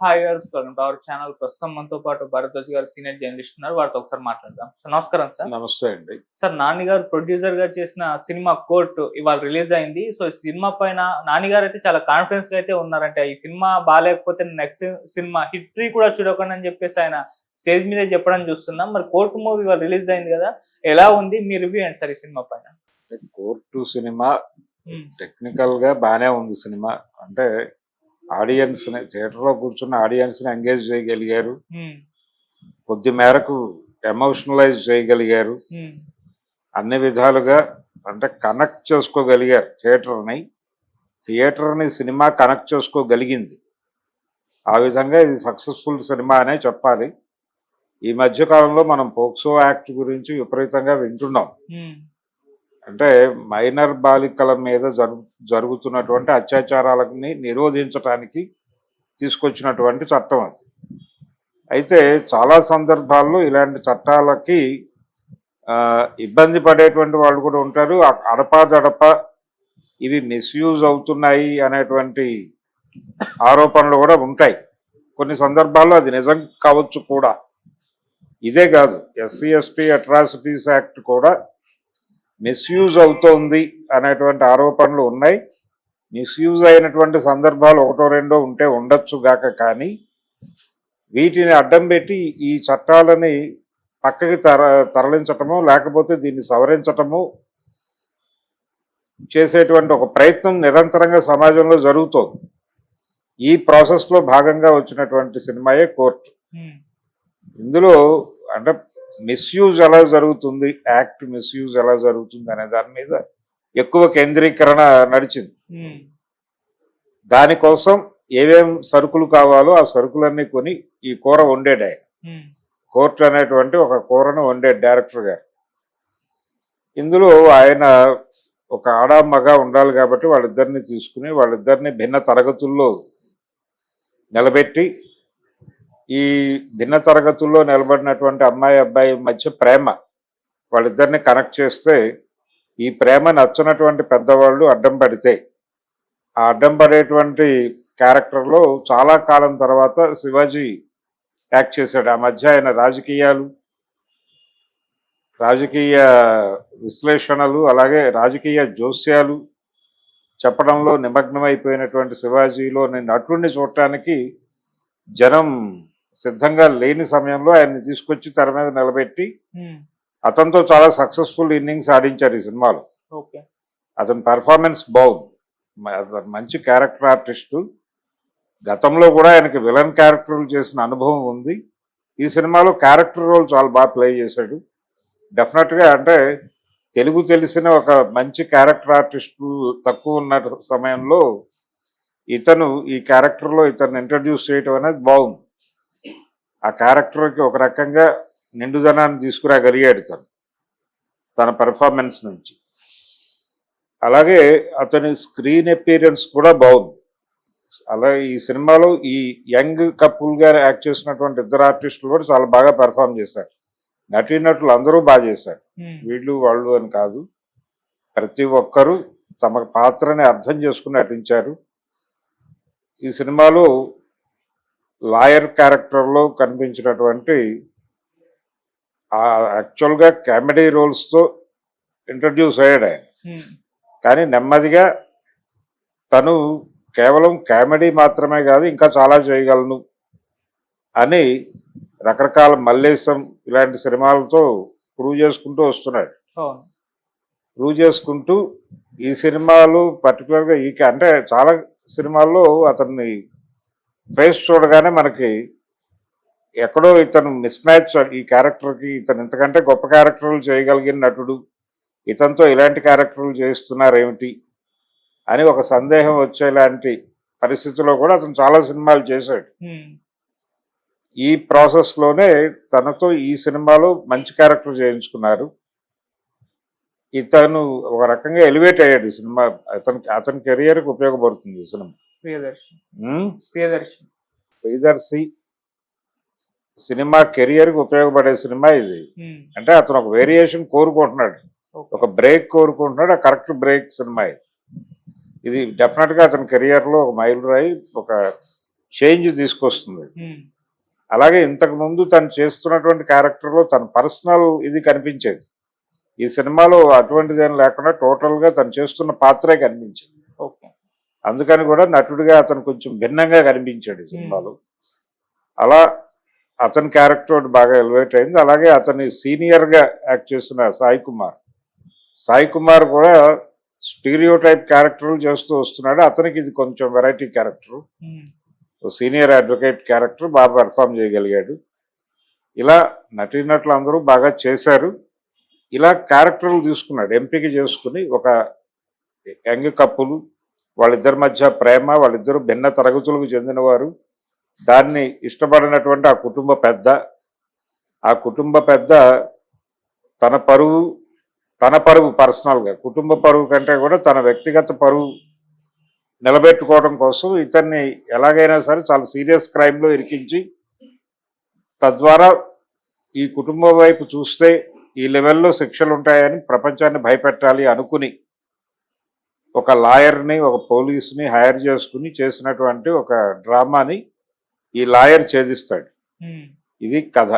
Hi గారు welcome to our channel ప్రస్తుతం మనతో పాటు భరద్వాజ్ గారు సీనియర్ జర్నలిస్ట్ ఉన్నారు. వారితో ఒకసారి మాట్లాడదాం. సార్ నమస్కారం సార్. నమస్తే అండి. సార్ నాని గారు ప్రొడ్యూసర్గా చేసిన సినిమా కోర్ట్ ఇవాళ రిలీజ్ అయింది. సో ఈ సినిమా పైన నాని గారు అయితే చాలా కాన్ఫిడెన్స్గా అయితే ఉన్నారంటే ఈ సినిమా బాగాలేకపోతే నెక్స్ట్ సినిమా హిట్ ట్రీ కూడా చూడకండి అని చెప్పేసి ఆయన స్టేజ్ మీద చెప్పడం చూస్తున్నాం. మరి కోర్టు మూవీ ఇవాళ రిలీజ్ అయింది కదా ఎలా ఉంది? మీ రివ్యూ ఏంటి సార్ ఈ సినిమా పైన? కోర్టు సినిమా టెక్నికల్గా బాగానే ఉంది సినిమా. అంటే ఆడియన్స్ని థియేటర్లో కూర్చున్న ఆడియన్స్ని ఎంగేజ్ చేయగలిగారు. కొద్ది మేరకు ఎమోషనలైజ్ చేయగలిగారు. అన్ని విధాలుగా అంటే కనెక్ట్ చేసుకోగలిగారు థియేటర్ని. థియేటర్ని సినిమా కనెక్ట్ చేసుకోగలిగింది. ఆ విధంగా ఇది సక్సెస్ఫుల్ సినిమా అనే చెప్పాలి. ఈ మధ్య కాలంలో మనం పోక్సో యాక్ట్ గురించి విపరీతంగా వింటున్నాం. అంటే మైనర్ బాలికల మీద జరుగు జరుగుతున్నటువంటి అత్యాచారాలని నిరోధించడానికి తీసుకొచ్చినటువంటి చట్టం అది. అయితే చాలా సందర్భాల్లో ఇలాంటి చట్టాలకి ఇబ్బంది పడేటువంటి వాళ్ళు కూడా ఉంటారు. అడపాదడప ఇవి మిస్యూజ్ అవుతున్నాయి అనేటువంటి ఆరోపణలు కూడా ఉంటాయి. కొన్ని సందర్భాల్లో అది నిజం కావచ్చు కూడా. ఇదే కాదు ఎస్సీ ఎస్టీ అట్రాసిటీస్ యాక్ట్ కూడా మిస్యూజ్ అవుతోంది అనేటువంటి ఆరోపణలు ఉన్నాయి. మిస్యూజ్ అయినటువంటి సందర్భాలు ఒకటో రెండో ఉంటే ఉండొచ్చు గాక కానీ వీటిని అడ్డం పెట్టి ఈ చట్టాలని పక్కకి తర తరలించటము లేకపోతే దీన్ని సవరించటము చేసేటువంటి ఒక ప్రయత్నం నిరంతరంగా సమాజంలో జరుగుతోంది. ఈ ప్రాసెస్లో భాగంగా వచ్చినటువంటి సినిమాయే కోర్టు. ఇందులో అంటే మిస్యూజ్ ఎలా జరుగుతుంది? యాక్ట్ మిస్యూజ్ ఎలా జరుగుతుంది అనే దాని మీద ఎక్కువ కేంద్రీకరణ నడిచింది. ఉమ్, దానికోసం ఏమేం సరుకులు కావాలో ఆ సరుకులన్నీ కొని ఈ కూర వండాడు ఆయన. ఉమ్, కోర్టు అనేటువంటి ఒక కూరను వండే డైరెక్టర్ గారు. ఇందులో ఆయన ఒక ఆడ మగ ఉండాలి కాబట్టి వాళ్ళిద్దరిని తీసుకుని వాళ్ళిద్దరిని భిన్న తరగతుల్లో నిలబెట్టి ఈ భిన్న తరగతుల్లో నిలబడినటువంటి అమ్మాయి అబ్బాయి మధ్య ప్రేమ వాళ్ళిద్దరిని కనెక్ట్ చేస్తే ఈ ప్రేమ నచ్చినటువంటి పెద్దవాళ్ళు అడ్డం పడితే ఆ అడ్డం పడేటువంటి క్యారెక్టర్లో చాలా కాలం తర్వాత శివాజీ యాక్ట్ చేశాడు. ఆ మధ్య ఆయన రాజకీయాలు రాజకీయ విశ్లేషణలు అలాగే రాజకీయ జోస్యాలు చెప్పడంలో నిమగ్నమైపోయినటువంటి శివాజీలో నేను నటుడిని చూడటానికి జనం సిద్ధంగా లేని సమయంలో ఆయన్ని తీసుకొచ్చి తెర మీద నిలబెట్టి అతనితో చాలా సక్సెస్ఫుల్ ఇన్నింగ్స్ ఆడించారు ఈ సినిమాలో. అతని పెర్ఫార్మెన్స్ బాగుంది. అతను మంచి క్యారెక్టర్ ఆర్టిస్టు గతంలో కూడా ఆయనకి విలన్ క్యారెక్టర్లు చేసిన అనుభవం ఉంది. ఈ సినిమాలో క్యారెక్టర్ రోల్ చాలా బాగా ప్లే చేశాడు. డెఫినెట్గా అంటే తెలుగు తెలిసిన ఒక మంచి క్యారెక్టర్ ఆర్టిస్టు తక్కువ ఉన్న సమయంలో ఇతను ఈ క్యారెక్టర్లో ఇతను ఇంట్రడ్యూస్ చేయటం అనేది బాగుంది. ఆ క్యారెక్టర్కి ఒక రకంగా నిండుదనాన్ని తీసుకురాగలిగాడు తను తన పెర్ఫార్మెన్స్ నుంచి. అలాగే అతని స్క్రీన్ అపీరియన్స్ కూడా బాగుంది. అలాగే ఈ సినిమాలో ఈ యంగ్ కపుల్గా యాక్ట్ చేసినటువంటి ఇద్దరు ఆర్టిస్టులు కూడా చాలా బాగా పెర్ఫామ్ చేశారు. నటీనటులు అందరూ బాగా చేశారు. ఉమ్, వీళ్ళు వాళ్ళు అని కాదు ప్రతి ఒక్కరూ తమ పాత్రని అర్థం చేసుకుని నటించారు. ఈ సినిమాలో లాయర్ క్యారెక్టర్లో కనిపించినటువంటి యాక్చువల్గా కామెడీ రోల్స్తో ఇంట్రడ్యూస్ అయ్యాడు ఆయన. ఉమ్, కానీ నెమ్మదిగా తను కేవలం కామెడీ మాత్రమే కాదు ఇంకా చాలా చేయగలను అని రకరకాల మల్లేశం ఇలాంటి సినిమాలతో ప్రూవ్ చేసుకుంటూ వస్తున్నాడు. ప్రూవ్ చేసుకుంటూ ఈ సినిమాలు పర్టికులర్గా ఈ అంటే చాలా సినిమాల్లో అతన్ని ఫేస్ చూడగానే మనకి ఎక్కడో ఇతను మిస్ మ్యాచ్ ఈ క్యారెక్టర్కి ఇతను ఇంతకంటే గొప్ప క్యారెక్టర్లు చేయగలిగిన నటుడు ఇతనితో ఇలాంటి క్యారెక్టర్లు చేస్తున్నారేమిటి అని ఒక సందేహం వచ్చేలాంటి పరిస్థితిలో కూడా అతను చాలా సినిమాలు చేశాడు. ఈ ప్రాసెస్లోనే తనతో ఈ సినిమాలో మంచి క్యారెక్టర్ చేయించుకున్నారు. ఇతను ఒక రకంగా ఎలివేట్ అయ్యాడు ఈ సినిమా అతనికి అతని కెరియర్కి ఉపయోగపడుతుంది ఈ సినిమా. ప్రియదర్శి. ఉమ్, ప్రియదర్శి. ప్రియదర్శి సినిమా కెరియర్కి ఉపయోగపడే సినిమా ఇది. అంటే అతను ఒక వేరియేషన్ కోరుకుంటున్నాడు. ఒక బ్రేక్ కోరుకుంటున్నాడు ఆ కరెక్ట్ బ్రేక్ సినిమా ఇది. ఇది డెఫినెట్గా అతని కెరియర్లో ఒక మైలురాయి ఒక చేంజ్ తీసుకొస్తుంది. అలాగే ఇంతకు ముందు తను చేస్తున్నటువంటి క్యారెక్టర్లో తన పర్సనల్ ఇది కనిపించేది. ఈ సినిమాలో అటువంటిది లేకుండా టోటల్గా తను చేస్తున్న పాత్రే కనిపించింది. అందుకని కూడా నటుడిగా అతను కొంచెం భిన్నంగా కనిపించాడు సినిమాలో. అలా అతని క్యారెక్టర్ బాగా ఎలివేట్ అయింది. అలాగే అతని సీనియర్గా యాక్ట్ చేసిన సాయి కుమార్. సాయి కుమార్ కూడా స్టీరియో టైప్ క్యారెక్టర్లు చేస్తూ వస్తున్నాడు. అతనికి ఇది కొంచెం variety character. Senior advocate character బాగా పెర్ఫామ్ చేయగలిగాడు. ఇలా నటీనటులు అందరూ బాగా చేశారు. ఇలా క్యారెక్టర్లు తీసుకున్నాడు. ఎంపిక చేసుకుని ఒక యంగ్ కప్పులు వాళ్ళిద్దరి మధ్య ప్రేమ వాళ్ళిద్దరూ భిన్న తరగతులకు చెందినవారు. దాన్ని ఇష్టపడినటువంటి ఆ కుటుంబ పెద్ద ఆ కుటుంబ పెద్ద తన పరువు తన పరువు పర్సనల్గా కుటుంబ పరువు కంటే కూడా తన వ్యక్తిగత పరువు నిలబెట్టుకోవడం కోసం ఇతన్ని ఎలాగైనా సరే చాలా సీరియస్ క్రైమ్లో ఇరికించి తద్వారా ఈ కుటుంబం వైపు చూస్తే ఈ లెవెల్లో శిక్షలు ఉంటాయని ప్రపంచాన్ని భయపెట్టాలి అనుకుని ఒక లాయర్ని ఒక పోలీసుని హైర్ చేసుకుని చేసినటువంటి ఒక డ్రామాని ఈ లాయర్ ఛేదిస్తాడు. ఇది కథ.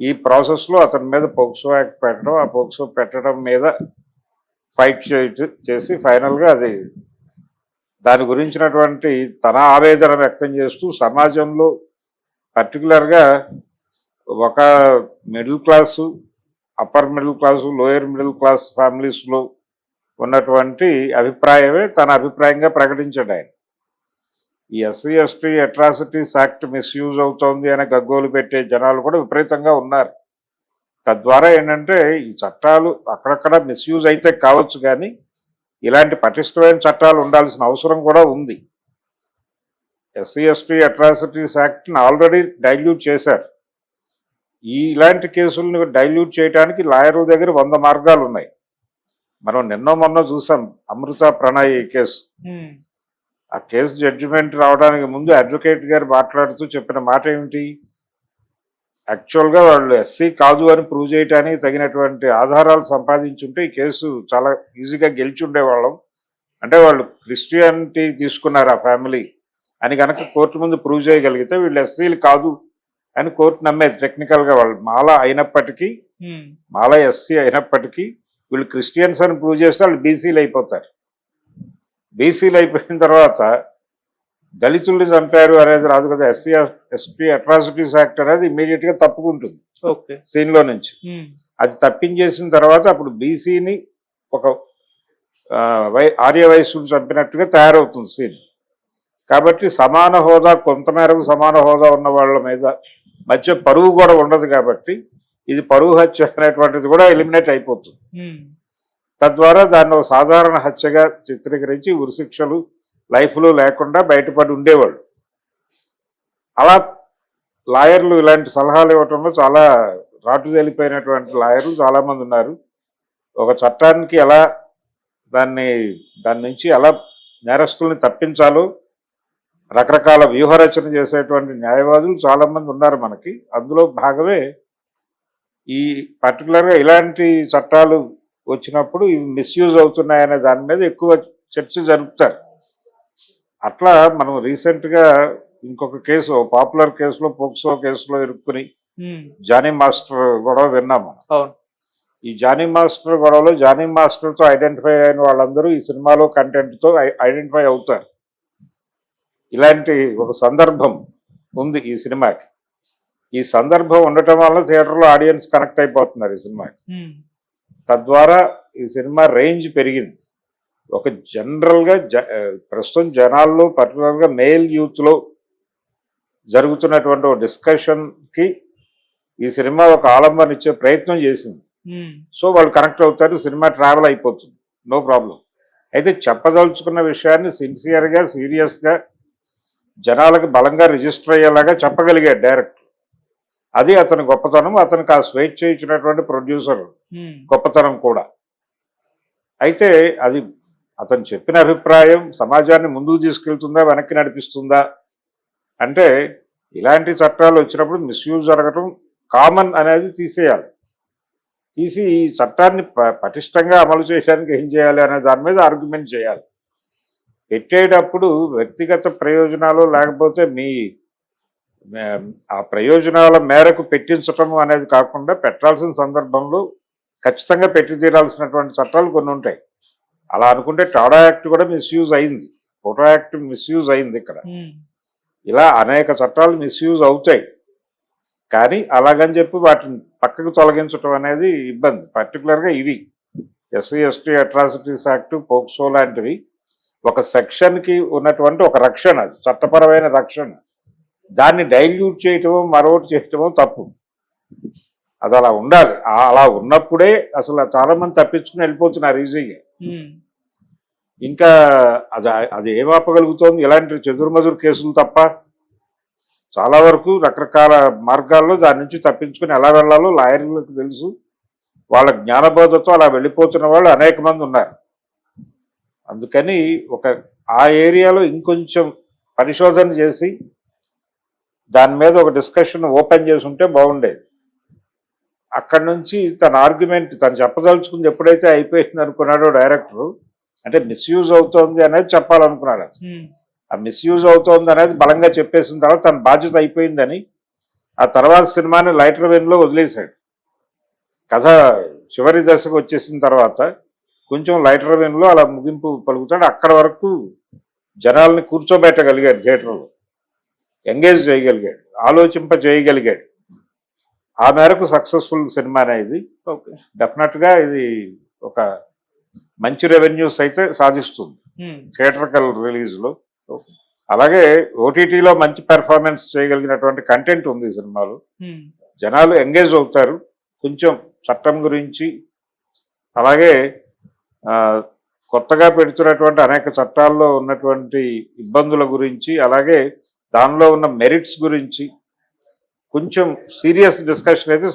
ఈ ప్రాసెస్లో అతని మీద పోక్సో యాక్ట్ పెట్టడం ఆ పోక్సో పెట్టడం మీద ఫైట్ చేసి ఫైనల్గా అది దాని గురించినటువంటి తన ఆవేదన వ్యక్తం చేస్తూ సమాజంలో పర్టికులర్గా ఒక middle class upper middle class lower middle class ఫ్యామిలీస్లో ఉన్నటువంటి అభిప్రాయమే తన అభిప్రాయంగా ప్రకటించాడు ఆయన. ఈ SC ST atrocities act misuse అవుతోంది అనే గగ్గోలు పెట్టే జనాలు కూడా విపరీతంగా ఉన్నారు. తద్వారా ఏంటంటే ఈ చట్టాలు అక్కడక్కడ మిస్యూజ్ అయితే కావచ్చు కానీ ఇలాంటి పటిష్టమైన చట్టాలు ఉండాల్సిన అవసరం కూడా ఉంది. ఎస్సీ ఎస్టీ అట్రాసిటీస్ యాక్ట్ని ఆల్రెడీ డైల్యూట్ చేశారు. ఈ ఇలాంటి కేసులను డైల్యూట్ చేయడానికి లాయర్ల దగ్గర వంద మార్గాలు ఉన్నాయి మనం నిన్న మొన్న చూసాం అమృత ప్రణయ్ కేసు. ఆ కేసు జడ్జిమెంట్ రావడానికి ముందు అడ్వకేట్ గారు మాట్లాడుతూ చెప్పిన మాట ఏమిటి? యాక్చువల్గా వాళ్ళు ఎస్సీ కాదు అని ప్రూవ్ చేయడానికి తగినటువంటి ఆధారాలు సంపాదించుంటే ఈ కేసు చాలా ఈజీగా గెలిచి ఉండేవాళ్ళం అంటే వాళ్ళు క్రిస్టియానిటీ తీసుకున్నారు ఆ ఫ్యామిలీ అని కనుక కోర్టు ముందు ప్రూవ్ చేయగలిగితే వీళ్ళు ఎస్సీలు కాదు అని కోర్టు నమ్మేది టెక్నికల్గా వాళ్ళు. మాల అయినప్పటికీ మాల ఎస్సీ అయినప్పటికీ వీళ్ళు క్రిస్టియన్స్ అని ప్రూవ్ చేస్తే వాళ్ళు బీసీలు అయిపోతారు. బీసీలు అయిపోయిన తర్వాత దళితుల్ని చంపారు అనేది రాదు కదా. ఎస్సీ ఎస్పీ అట్రాసిటీస్ యాక్ట్ అనేది immediate గా తప్పుకుంటుంది. ఓకే. సీన్లో నుంచి. అది తప్పించేసిన తర్వాత అప్పుడు బీసీని ఒక వై ఆర్య వయస్సును చంపినట్టుగా తయారవుతుంది సీన్. కాబట్టి సమాన హోదా కొంతమేరకు సమాన హోదా ఉన్న వాళ్ళ మీద మధ్య పరువు కూడా ఉండదు కాబట్టి ఇది పరువు హత్య అనేటువంటిది కూడా ఎలిమినేట్ అయిపోతుంది. తద్వారా దాన్ని ఒక సాధారణ హత్యగా చిత్రీకరించి ఉరిశిక్షలు లైఫ్లో లేకుండా బయటపడి ఉండేవాళ్ళు. అలా లాయర్లు ఇలాంటి సలహాలు ఇవ్వటంలో చాలా రాటు తెలిపోయినటువంటి లాయర్లు చాలామంది ఉన్నారు. ఒక చట్టానికి ఎలా దాన్ని దాని నుంచి ఎలా నేరస్తుల్ని తప్పించాలో రకరకాల వ్యూహరచన చేసేటువంటి న్యాయవాదులు చాలామంది ఉన్నారు మనకి. అందులో భాగమే ఈ పర్టికులర్గా ఇలాంటి చట్టాలు వచ్చినప్పుడు ఇవి మిస్యూజ్ అవుతున్నాయనే దాని మీద ఎక్కువ చర్చ జరుపుతారు. అట్లా మనం రీసెంట్గా ఇంకొక కేసు పాపులర్ కేసులో పోక్సో కేసులో ఇరుక్కుని జానీ మాస్టర్ గొడవ విన్నాం మనం. ఈ జానీ మాస్టర్ గొడవలో జానీ మాస్టర్తో ఐడెంటిఫై అయిన వాళ్ళందరూ ఈ సినిమాలో కంటెంట్తో ఐడెంటిఫై అవుతారు. ఇలాంటి ఒక సందర్భం ఉంది ఈ సినిమాకి. ఈ సందర్భం ఉండటం వల్ల థియేటర్లో ఆడియన్స్ కనెక్ట్ అయిపోతున్నారు ఈ సినిమాకి తద్వారా ఈ సినిమా రేంజ్ పెరిగింది. ఒక జనరల్గా జ ప్రస్తుతం జనాల్లో పర్టికులర్గా మేల్ యూత్లో జరుగుతున్నటువంటి ఒక డిస్కషన్కి ఈ సినిమా ఒక ఆలంబన ఇచ్చే ప్రయత్నం చేసింది. సో వాళ్ళు కనెక్ట్ అవుతారు సినిమా ట్రావెల్ అయిపోతుంది. No problem. అయితే చెప్పదలుచుకున్న విషయాన్ని సిన్సియర్గా సీరియస్గా జనాలకు బలంగా రిజిస్టర్ అయ్యేలాగా చెప్పగలిగాడు డైరెక్ట్ అది అతని గొప్పతనం అతనికి ఆ స్వేచ్ఛ ఇచ్చినటువంటి ప్రొడ్యూసర్. గొప్పతనం కూడా. అయితే అది అతను చెప్పిన అభిప్రాయం సమాజాన్ని ముందుకు తీసుకెళ్తుందా వెనక్కి నడిపిస్తుందా? అంటే ఇలాంటి చట్టాలు వచ్చినప్పుడు మిస్యూజ్ జరగటం కామన్ అనేది తీసేయాలి. తీసి ఈ చట్టాన్ని పటిష్టంగా అమలు చేయడానికి ఏం చేయాలి అనే దాని మీద ఆర్గ్యుమెంట్ చేయాలి. పెట్టేటప్పుడు వ్యక్తిగత ప్రయోజనాలు లేకపోతే మే- ఆ ప్రయోజనాల మేరకు పెట్టించటం అనేది కాకుండా పెట్టాల్సిన సందర్భంలో ఖచ్చితంగా పెట్టి తీరాల్సినటువంటి చట్టాలు కొన్ని ఉంటాయి. అలా అనుకుంటే టాడా యాక్ట్ కూడా మిస్యూజ్ అయింది. ఫోటో యాక్ట్ మిస్యూజ్ అయింది ఇక్కడ. ఇలా అనేక చట్టాలు మిస్యూజ్ అవుతాయి. కానీ అలాగని చెప్పి వాటిని పక్కకు తొలగించడం అనేది ఇబ్బంది పర్టికులర్గా ఇవి. SC ST atrocities act POCSO లాంటివి. ఒక సెక్షన్కి ఉన్నటువంటి ఒక రక్షణ అది చట్టపరమైన రక్షణ. దాన్ని డైల్యూట్ చేయటమో మరొకటి చేయటమో తప్పు. అది అలా ఉండాలి. అలా ఉన్నప్పుడే అసలు చాలా మంది తప్పించుకుని వెళ్ళిపోతున్నారు ఈజీగా. ఇంకా అది అది ఏం ఆపగలుగుతోంది? ఇలాంటి చెదురుమదురు కేసులు తప్ప చాలా వరకు రకరకాల మార్గాల్లో దాని నుంచి తప్పించుకుని ఎలా వెళ్ళాలో లాయర్లకు తెలుసు. వాళ్ళ జ్ఞానబోధతో అలా వెళ్ళిపోతున్న వాళ్ళు అనేక మంది ఉన్నారు. అందుకని ఒక ఆ ఏరియాలో ఇంకొంచెం పరిశోధన చేసి దాని మీద ఒక డిస్కషన్ ఓపెన్ చేసి ఉంటే బాగుండేది. అక్కడి నుంచి తన ఆర్గ్యుమెంట్ తను చెప్పదలుచుకుంది ఎప్పుడైతే అయిపోయింది అనుకున్నాడో డైరెక్టరు అంటే మిస్యూజ్ అవుతోంది అనేది చెప్పాలనుకున్నాడు. ఉమ్, ఆ మిస్యూజ్ అవుతోంది అనేది బలంగా చెప్పేసిన తర్వాత తన బాధ్యత అయిపోయిందని ఆ తర్వాత సినిమాని లైటర్ వెన్లో వదిలేశాడు. కథ చివరి దశకు వచ్చేసిన తర్వాత కొంచెం లైటర్ వెన్లో అలా ముగింపు పలుకుతాడు. అక్కడ వరకు జనాల్ని కూర్చోబెట్టగలిగాడు థియేటర్లో ఎంగేజ్ చేయగలిగాడు ఆలోచింప చేయగలిగాడు. ఆ మేరకు సక్సెస్ఫుల్ సినిమా అనేది ఓకే. డెఫినెట్గా ఇది ఒక మంచి రెవెన్యూస్ అయితే సాధిస్తుంది. థియేటర్కల్ రిలీజ్లో. అలాగే ఓటీటీలో మంచి పెర్ఫార్మెన్స్ చేయగలిగినటువంటి కంటెంట్ ఉంది ఈ సినిమాలో. జనాలు ఎంగేజ్ అవుతారు. కొంచెం చట్టం గురించి అలాగే కొత్తగా పెడుతున్నటువంటి అనేక చట్టాల్లో ఉన్నటువంటి ఇబ్బందుల గురించి అలాగే దానిలో ఉన్న మెరిట్స్ గురించి కొంచెం సీరియస్ డిస్కషన్ అయితే